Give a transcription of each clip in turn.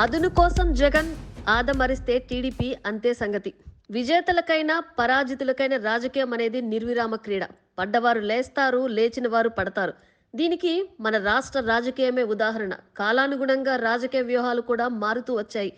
అదును కోసం జగన్ ఆదమరిస్తే టీడీపీ అంతే సంగతి. విజేతలకైనా పరాజితులకైనా రాజకీయం అనేది నిర్విరామ క్రీడ. పడ్డవారు లేస్తారు లేచిన వారు పడతారు. దీనికి మన రాష్ట్ర రాజకీయమే ఉదాహరణ. కాలానుగుణంగా రాజకీయ వ్యూహాలు కూడా మారుతూ వచ్చాయి.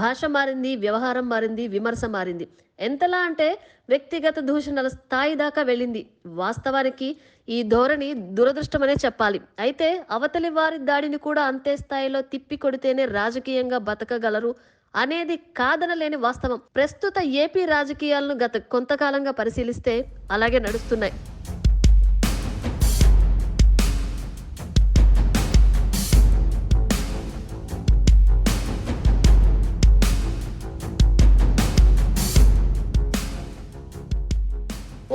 భాష మారింది వ్యవహారం మారింది విమర్శ మారింది. ఎంతలా అంటే వ్యక్తిగత దూషణల స్థాయి దాకా వెళ్ళింది. వాస్తవానికి ఈ ధోరణి దురదృష్టమనే చెప్పాలి. అయితే అవతలి వారి దాడిని కూడా అంతే స్థాయిలో తిప్పి కొడితేనే రాజకీయంగా బతకగలరు అనేది కాదనలేని వాస్తవం. ప్రస్తుత ఏపీ రాజకీయాలను గత కొంతకాలంగా పరిశీలిస్తే అలాగే నడుస్తున్నాయి.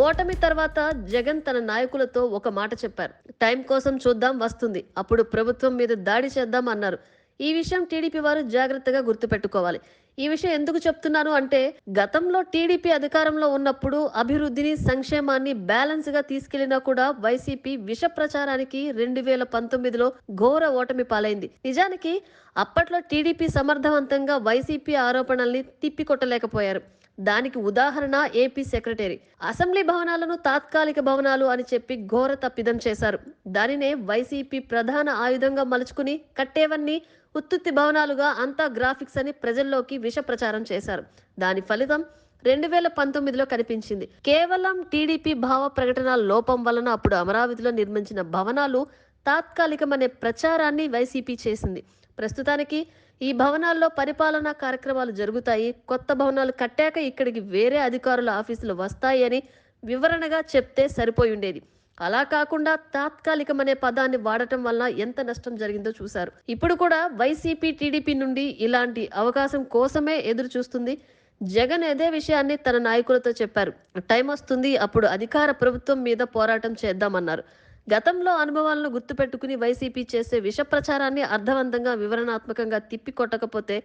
ఓటమి తర్వాత జగన్ తన నాయకులతో ఒక మాట చెప్పారు. టైం కోసం చూద్దాం వస్తుంది. అప్పుడు ప్రభుత్వం మీద దాడి చేద్దాం అన్నారు. ఈ విషయం టీడీపీ వారు జాగ్రత్తగా గుర్తుపెట్టుకోవాలి. ఈ విషయం ఎందుకు చెప్తున్నాను అంటే గతంలో టీడీపీ అధికారంలో ఉన్నప్పుడు అభివృద్ధిని సంక్షేమాన్ని బ్యాలెన్స్గా తీసుకెళ్ళినా కూడా వైసీపీ విష ప్రచారానికి రెండు వేల పంతొమ్మిదిలో ఘోర ఓటమి పాలైంది. నిజానికి అప్పట్లో టీడీపీ సమర్థవంతంగా వైసీపీ ఆరోపణల్ని తిప్పికొట్టలేకపోయారు. దానికి ఉదాహరణ ఏపీ సెక్రటరీ. అసెంబ్లీ భవనాలను తాత్కాలిక భవనాలు అని చెప్పి ఘోర తప్పిదం చేశారు. దానినే వైసీపీ ప్రధాన ఆయుధంగా మలుచుకుని కట్టేవన్నీ ఉత్తుత్తి భవనాలుగా అంతా గ్రాఫిక్స్ అని ప్రజల్లోకి విష ప్రచారం చేశారు. దాని ఫలితం రెండు వేల పంతొమ్మిదిలో కనిపించింది. కేవలం టీడీపీ భావ ప్రకటన లోపం వలన అప్పుడు అమరావతిలో నిర్మించిన భవనాలు తాత్కాలికమనే ప్రచారాన్ని వైసీపీ చేసింది. ప్రస్తుతానికి ఈ భవనాల్లో పరిపాలనా కార్యక్రమాలు జరుగుతాయి. కొత్త భవనాలు కట్టాక ఇక్కడికి వేరే అధికారుల ఆఫీసులు వస్తాయి అని వివరణగా చెప్తే సరిపోయి ఉండేది. అలా కాకుండా తాత్కాలికం అనే పదాన్ని వాడటం వల్ల ఎంత నష్టం జరిగిందో చూశారు. ఇప్పుడు కూడా వైసీపీ టీడీపీ నుండి ఇలాంటి అవకాశం కోసమే ఎదురు చూస్తుంది జగన్ అదే విషయాన్ని తన నాయకులతో చెప్పారు. టైం వస్తుంది అప్పుడు అధికార ప్రభుత్వం మీద పోరాటం చేద్దామన్నారు. గతంలో అనుభవాలను గుర్తుపెట్టుకుని వైసీపీ చేసే విష ప్రచారాన్ని అర్థవంతంగా వివరణాత్మకంగా తిప్పి కొట్టకపోతే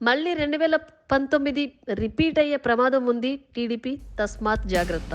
మళ్ళీ రెండు వేల పంతొమ్మిది రిపీట్ అయ్యే ప్రమాదం ఉంది టీడీపీ. తస్మాత్ జాగ్రత్త.